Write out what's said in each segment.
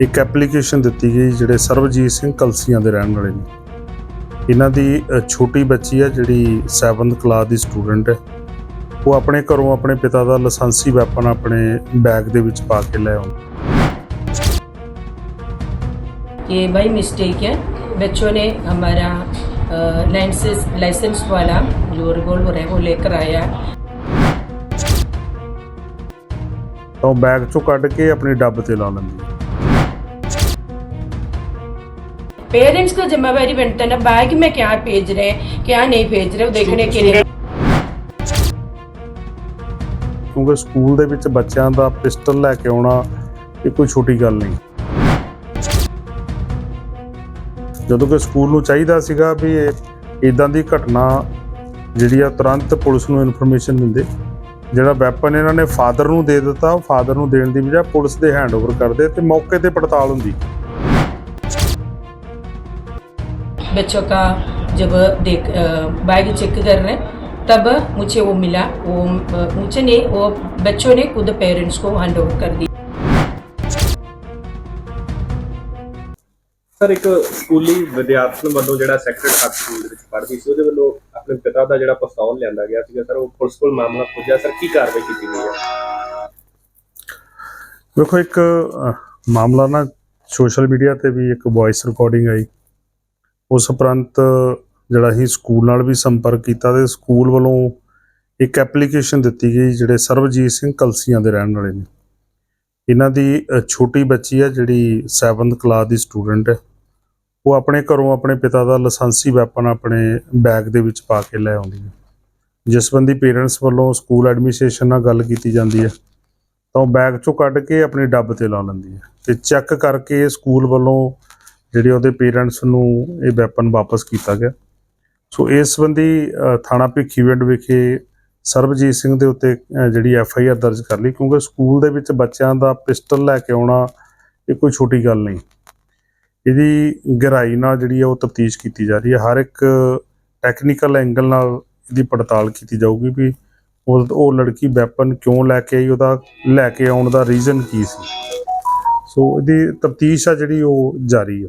ਇੱਕ ਐਪਲੀਕੇਸ਼ਨ ਦਿੱਤੀ ਗਈ ਜਿਹੜੇ ਸਰਵਜੀਤ ਸਿੰਘ ਕਲਸੀਆਂ ਦੇ ਰਹਿਣ ਵਾਲੇ ਨੇ ਇਹਨਾਂ ਦੀ ਅ, ਛੋਟੀ ਬੱਚੀ ਹੈ ਜਿਹੜੀ 7th ਕਲਾਸ ਦੀ ਸਟੂਡੈਂਟ ਹੈ ਉਹ ਆਪਣੇ ਘਰੋਂ ਆਪਣੇ ਪਿਤਾ ਦਾ ਲਾਇਸੈਂਸੀ ਵੈਪਨ ਆਪਣੇ ਬੈਗ ਦੇ ਵਿੱਚ ਪਾ ਕੇ ਲੈ ਆਉਂਦੀ ये बाई मिस्टेक है बच्चों ने हमारा लाइसेंस लाइसेंस वाला जो रिवॉल्वर है वो लेकर आया ਤਾਂ ਉਹ ਬੈਗ ਚੋਂ ਕੱਢ ਕੇ ਆਪਣੀ ਡੱਬ ਤੇ ਲਾ ਲੈਂਦੀ पेरेंट्स का जिम्मेवारी बनता है ना बैग में क्या भेज रहे हैं क्या नहीं भेज रहे वो देखने के लिए ਕਿਉਂਕਿ ਸਕੂਲ ਦੇ ਵਿੱਚ ਬੱਚਿਆਂ ਦਾ ਪਿਸਟਲ ਲੈ ਕੇ ਆਉਣਾ ਇਹ ਕੋਈ ਛੋਟੀ ਗੱਲ ਨਹੀਂ ਜਦੋਂ ਕਿ ਸਕੂਲ ਨੂੰ ਚਾਹੀਦਾ ਸੀਗਾ ਵੀ ਇਹ ਇਦਾਂ ਦੀ ਘਟਨਾ ਜਿਹੜੀ ਆ ਤੁਰੰਤ ਪੁਲਿਸ ਨੂੰ ਇਨਫੋਰਮੇਸ਼ਨ ਦਿੰਦੇ ਜਿਹੜਾ ਵੈਪਨ ਇਹਨਾਂ ਨੇ ਫਾਦਰ ਨੂੰ ਦੇ ਦਿੱਤਾ ਉਹ ਫਾਦਰ ਨੂੰ ਦੇਣ ਦੀ ਬਜਾਏ ਪੁਲਿਸ ਦੇ ਹੈਂਡਓਵਰ ਕਰਦੇ ਤੇ ਮੌਕੇ ਤੇ ਪੜਤਾਲ ਹੁੰਦੀ बच्चों का जब देख अ, बैग चेक कर रहे हैं तब मुझे वो मिला वो अ, मुझे नहीं वो बच्चों ने खुद पेरेंट्स को हैंड ओवर कर दिया ਸਰ ਇੱਕ ਸਕੂਲੀ ਵਿਦਿਆਰਥਣ ਵੱਲੋਂ ਜਿਹੜਾ ਸੈਕਰਡ ਹਾਰਟ ਸਕੂਲ ਦੇ ਵਿੱਚ ਪੜ੍ਹਦੀ ਸੀ ਉਹਦੇ ਵੱਲੋਂ ਆਪਣੇ ਪਿਤਾ ਦਾ ਜਿਹੜਾ ਪਿਸਤੌਲ ਲਿਆਂਦਾ ਗਿਆ ਸੀਗਾ ਸਰ ਉਹ ਪੁਲਿਸ ਕੋਲ ਮਾਮਲਾ ਪੁੱਜਿਆ ਸਰ ਕੀ ਕਾਰਵਾਈ ਕੀਤੀ ਗਈ ਹੈ ਵੇਖੋ ਇੱਕ ਅਹ, ਮਾਮਲਾ ਨਾ ਸੋਸ਼ਲ ਮੀਡੀਆ ਤੇ ਵੀ ਇੱਕ ਵੌਇਸ ਰਿਕਾਰਡਿੰਗ ਆਈ ਉਸ ਉਪਰੰਤ ਜਿਹੜਾ ਹੀ ਸਕੂਲ ਨਾਲ ਵੀ ਸੰਪਰਕ ਕੀਤਾ ਤੇ ਸਕੂਲ ਵੱਲੋਂ ਇੱਕ ਐਪਲੀਕੇਸ਼ਨ ਦਿੱਤੀ ਗਈ ਜਿਹੜੇ ਸਰਵਜੀਤ ਸਿੰਘ ਕਲਸੀਆਂ ਦੇ ਰਹਿਣ ਵਾਲੇ ਨੇ। ਇਹਨਾਂ ਦੀ ਛੋਟੀ ਬੱਚੀ ਹੈ ਜਿਹੜੀ 7th ਕਲਾਸ ਦੀ ਸਟੂਡੈਂਟ ਹੈ। ਉਹ ਆਪਣੇ ਘਰੋਂ ਆਪਣੇ ਪਿਤਾ ਦਾ ਲਾਇਸੈਂਸੀ ਵੈਪਨ ਆਪਣੇ ਬੈਗ ਦੇ ਵਿੱਚ ਪਾ ਕੇ ਲੈ ਆਉਂਦੀ ਹੈ। ਜਿਸ ਸੰਬੰਧੀ ਪੇਰੈਂਟਸ ਵੱਲੋਂ ਸਕੂਲ ਐਡਮਿਨਿਸਟ੍ਰੇਸ਼ਨ ਨਾਲ ਗੱਲ ਕੀਤੀ ਜਾਂਦੀ ਹੈ। ਤਾਂ ਉਹ ਬੈਗ ਚੋਂ ਕੱਢ ਕੇ ਆਪਣੀ ਡੱਬ ਤੇ ਲਾ ਲੈਂਦੀ ਹੈ ਤੇ ਚੈੱਕ ਕਰਕੇ ਸਕੂਲ ਵੱਲੋਂ ਜਿਹੜੇ ਉਹਦੇ ਪੇਰੈਂਟਸ ਨੂੰ ਇਹ ਵੈਪਨ ਵਾਪਸ ਕੀਤਾ ਗਿਆ। ਸੋ ਇਸ ਸੰਬੰਧੀ ਥਾਣਾ ਭਿੱਖੀਵਿੰਡ ਵਿਖੇ ਸਰਬਜੀਤ ਸਿੰਘ ਦੇ ਉੱਤੇ ਜਿਹੜੀ ਐਫ ਆਈ ਆਰ ਦਰਜ ਕਰ ਲਈ ਕਿਉਂਕਿ ਸਕੂਲ ਦੇ ਵਿੱਚ ਬੱਚਿਆਂ ਦਾ ਪਿਸਟਲ ਲੈ ਕੇ ਆਉਣਾ ਇਹ ਕੋਈ ਛੋਟੀ ਗੱਲ ਨਹੀਂ। ਇਹਦੀ ਗਹਿਰਾਈ ਨਾਲ ਜਿਹੜੀ ਹੈ ਉਹ ਤਫਤੀਸ਼ ਕੀਤੀ ਜਾ ਰਹੀ ਹੈ। ਹਰ ਇੱਕ ਟੈਕਨੀਕਲ ਐਂਗਲ ਨਾਲ ਇਹਦੀ ਪੜਤਾਲ ਕੀਤੀ ਜਾਊਗੀ ਵੀ ਉਹ ਉਹ ਲੜਕੀ ਵੈਪਨ ਕਿਉਂ ਲੈ ਕੇ ਆਈ, ਉਹਦਾ ਲੈ ਕੇ ਆਉਣ ਦਾ ਰੀਜ਼ਨ ਕੀ ਸੀ। ਸੋ ਇਹਦੀ ਤਫਤੀਸ਼ ਆ ਜਿਹੜੀ ਉਹ ਜਾਰੀ ਹੈ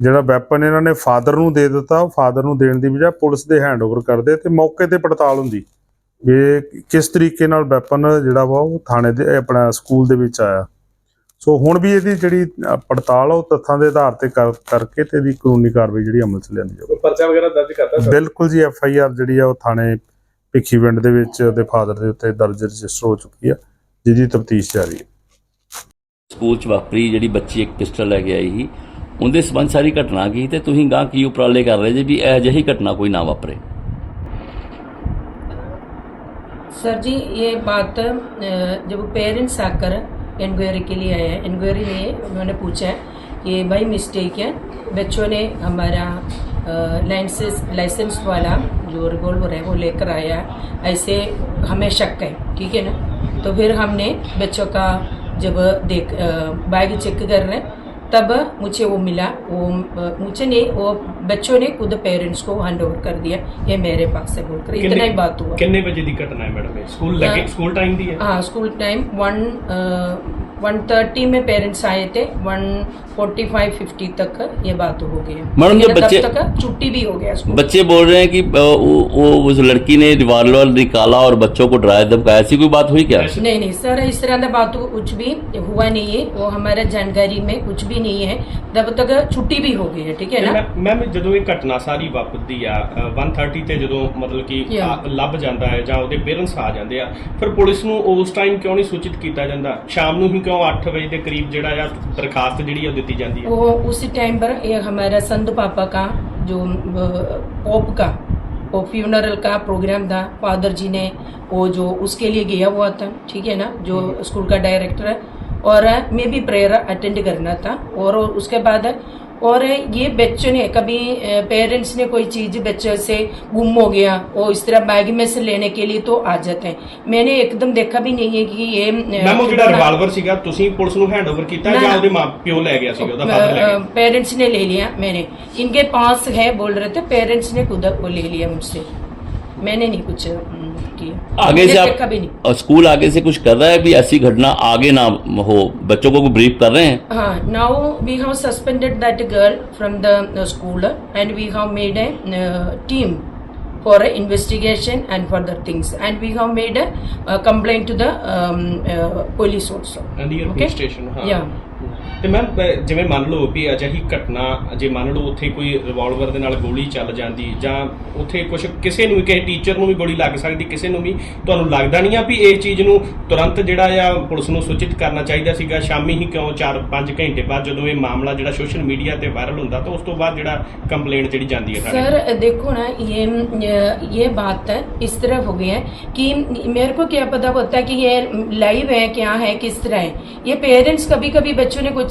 ਜਿਹੜਾ ਵੈਪਨ ਇਹਨਾਂ ਨੇ ਫਾਦਰ ਨੂੰ ਦੇ ਦਿੱਤਾ ਉਹ ਫਾਦਰ ਨੂੰ ਦੇਣ ਦੀ ਬਜਾਏ ਪੁਲਿਸ ਦੇ ਹੈਂਡਓਵਰ ਕਰਦੇ ਤੇ ਮੌਕੇ ਤੇ ਪੜਤਾਲ ਹੁੰਦੀ। ਵੀ ਇਹ ਕਿਸ ਤਰੀਕੇ ਨਾਲ ਵੈਪਨ ਜਿਹੜਾ ਵਾ ਉਹ ਥਾਣੇ ਦੇ ਆਪਣਾ ਸਕੂਲ ਦੇ ਵਿੱਚ ਆਇਆ। ਸੋ ਹੁਣ ਵੀ ਇਹਦੀ ਜਿਹੜੀ ਪੜਤਾਲ ਉਹ ਤੱਥਾਂ ਦੇ ਆਧਾਰ ਤੇ ਕਰ- ਕਰਕੇ ਤੇ ਇਹਦੀ ਕਾਨੂੰਨੀ ਕਾਰਵਾਈ ਜਿਹੜੀ ਅਮਲ 'ਚ ਲਿਆਂਦੀ ਕੋਈ ਪਰਚਾ ਵਗੈਰਾ ਦਰਜ ਕਰਤਾ ਸਰ? ਬਿਲਕੁਲ ਜੀ ਐਫ ਆਈ ਆਰ ਜਿਹੜੀ ਆ ਉਹ ਥਾਣੇ ਭਿੱਖੀਵਿੰਡ ਦੇ ਵਿੱਚ ਉਹਦੇ ਫਾਦਰ ਦੇ ਉੱਤੇ ਦਰਜ ਰਜਿਸਟਰ ਹੋ ਚੁੱਕੀ ਆ ਜਿਹਦੀ ਤਫਤੀਸ਼ ਜਾਰੀ ਹੈ। ਸਕੂਲ ਚ ਵਾਪਰੀ ਜਿਹੜੀ ਬੱਚੀ ਇੱਕ ਪਿਸਟਲ ਲੈ ਕੇ ਆਈ ਸੀ ਉਹਦੇ ਸਬੰਧ ਸਾਰੀ ਘਟਨਾ ਕੀ ਤੇ ਤੁਸੀਂ ਗਾਂ ਕੀ ਉਪਰਾਲੇ ਕਰ ਰਹੇ ਜੇ ਵੀ ਇਹ ਜਿਹੀ ਘਟਨਾ ਕੋਈ ਨਾ ਵਾਪਰੇ सर जी ये बात अ, जब पेरेंट्स आकर इंक्वायरी के लिए आए हैं इंक्वायरी में उन्होंने पूछा है कि भाई मिस्टेक है बच्चों ने हमारा लाइसेंस लाइसेंस वाला जो रिवॉल्वर है वो लेकर आया है ऐसे हमें शक है ठीक है ना तो फिर हमने बच्चों का जब देख अ, बैग चेक कर रहे हैं तब मुझे वो मिला वो मुझे नहीं वो बच्चों ने खुद पेरेंट्स को हैंड ओवर कर दिया ये मेरे पास से बोलकर इतना ही बात हुआ कितने बजे की घटना है मैडम स्कूल लगे स्कूल टाइम दी है हाँ school time one one thirty में पेरेंट्स आए थे वन फोर्टी फाइव फिफ्टी तक ये बात हो गई है। मैडम, लेकिन जब बच्चे- तब तक छुट्टी भी हो गया स्कूल बच्चे बोल रहे हैं कि अ, वो वो उस लड़की ने रिवॉल्वर निकाला और बच्चों को डराया धमकाया ऐसी कोई बात हुई क्या नहीं नहीं सर इस तरह का बात कुछ भी हुआ नहीं है वो हमारे जानकारी में कुछ भी नहीं है तब तक छुट्टी भी हो गई है ठीक है ना ਮੈਮ ਜਦੋਂ ਇਹ ਘਟਨਾ ਸਾਰੀ ਵਾਪਰਦੀ ਆ ਅ, 130 ਤੇ ਜਦੋਂ ਮਤਲਬ ਕਿ Yeah. ਆ, ਲੱਭ ਜਾਂਦਾ ਹੈ ਜਾਂ ਉਹਦੇ ਪੇਰੈਂਟਸ ਆ ਜਾਂਦੇ ਆ ਫਿਰ ਪੁਲਿਸ ਨੂੰ ਉਸ ਟਾਈਮ ਕਿਉਂ ਨਹੀਂ ਸੂਚਿਤ ਕੀਤਾ ਜਾਂਦਾ ਸ਼ਾਮ ਨੂੰ ਹੀ ਕਿਉਂ 8 ਵਜੇ ਦੇ ਕਰੀਬ ਜਿਹੜਾ ਆ ਦਰਖਾਸਤ ਜਿਹੜੀ ਆ ਉਹ ਦਿੱਤੀ ਜਾਂਦੀ ਹੈ वो उसी टाइम पर ये हमारा संत पापा का जो अ, पोप का वो फ्यूनरल का प्रोग्राम था फादर जी ने वो जो उसके लिए गया हुआ था ठीक है ना जो स्कूल का डायरेक्टर है और अ, मैं भी प्रेयर अटेंड करना था और उसके बाद और ये बच्चों ने कभी पेरेंट्स ने कोई चीज बच्चों से गुम हो गया वो इस तरह बैग में से लेने के लिए तो आ जाते हैं मैंने एकदम देखा भी नहीं है कि ये अ, ਮੈਮ ਉਹ ਜਿਹੜਾ खिलौना- ਰਿਵਾਲਵਰ ਸੀਗਾ ਤੁਸੀਂ ਪੁਲਿਸ ਨੂੰ ਹੈਂਡਓਵਰ ਕੀਤਾ ਨਾ, ਜਾਂ ਨਾ। ਉਹਦੇ ਮਾਂ ਪਿਓ ਲੈ ਗਿਆ ਸੀਗਾ ਉਹਦਾ ਫਾਦਰ ਲੈ ਗਿਆ पेरेंट्स ने ले लिया मैंने इनके पास है बोल रहे थे पेरेंट्स ने खुद वो ले लिया मुझसे मैंने नहीं कुछ आगे से आप कभी नहीं। स्कूल आगे से कुछ कर रहा है? अभी ऐसी घटना आगे ना हो। बच्चों को ब्रीफ कर रहे हैं। हाँ now we have suspended that girl from the school and we have made a team for investigation and for things and we have made complain to the police also yeah ਤੇ ma'am ਜਿਵੇਂ ਮੰਨ ਲਓ ਵੀ ਅਜਿਹੀ ਘਟਨਾ ਜੇ ਮੰਨ ਲਓ ਉੱਥੇ ਕੋਈ ਰਿਵਾਲਵਰ ਦੇ ਨਾਲ ਗੋਲੀ ਚੱਲ ਜਾਂਦੀ ਜਾਂ ਉੱਥੇ ਕੁਝ ਕਿਸੇ ਨੂੰ ਵੀ ਕਿਸੇ ਟੀਚਰ ਨੂੰ ਵੀ ਗੋਲੀ ਲੱਗ ਸਕਦੀ ਕਿਸੇ ਨੂੰ ਵੀ ਤੁਹਾਨੂੰ ਲੱਗਦਾ ਨਹੀਂ ਆ ਵੀ ਇਹ ਚੀਜ਼ ਨੂੰ ਤੁਰੰਤ ਜਿਹੜਾ ਆ ਪੁਲਿਸ ਨੂੰ ਸੂਚਿਤ ਕਰਨਾ ਚਾਹੀਦਾ ਸੀਗਾ ਸ਼ਾਮੀ ਹੀ ਕਿਉਂ 4-5 ਘੰਟੇ ਬਾਅਦ ਜਦੋਂ ਇਹ ਮਾਮਲਾ ਜਿਹੜਾ ਸੋਸ਼ਲ ਮੀਡੀਆ ਤੇ ਵਾਇਰਲ ਹੁੰਦਾ ਤਾਂ ਉਸ ਤੋਂ ਬਾਅਦ ਜਿਹੜਾ ਕੰਪਲੇਂਟ ਜਿਹੜੀ ਜਾਂਦੀ ਹੈ ਸਾਡੇ सर देखो ना ये ये बात है इस तरह हो गई है कि मेरे को क्या पता होता है कि ये लाइव है क्या है किस तरह है ये पेरेंट्स कभी कभी बच्चों ने कुछ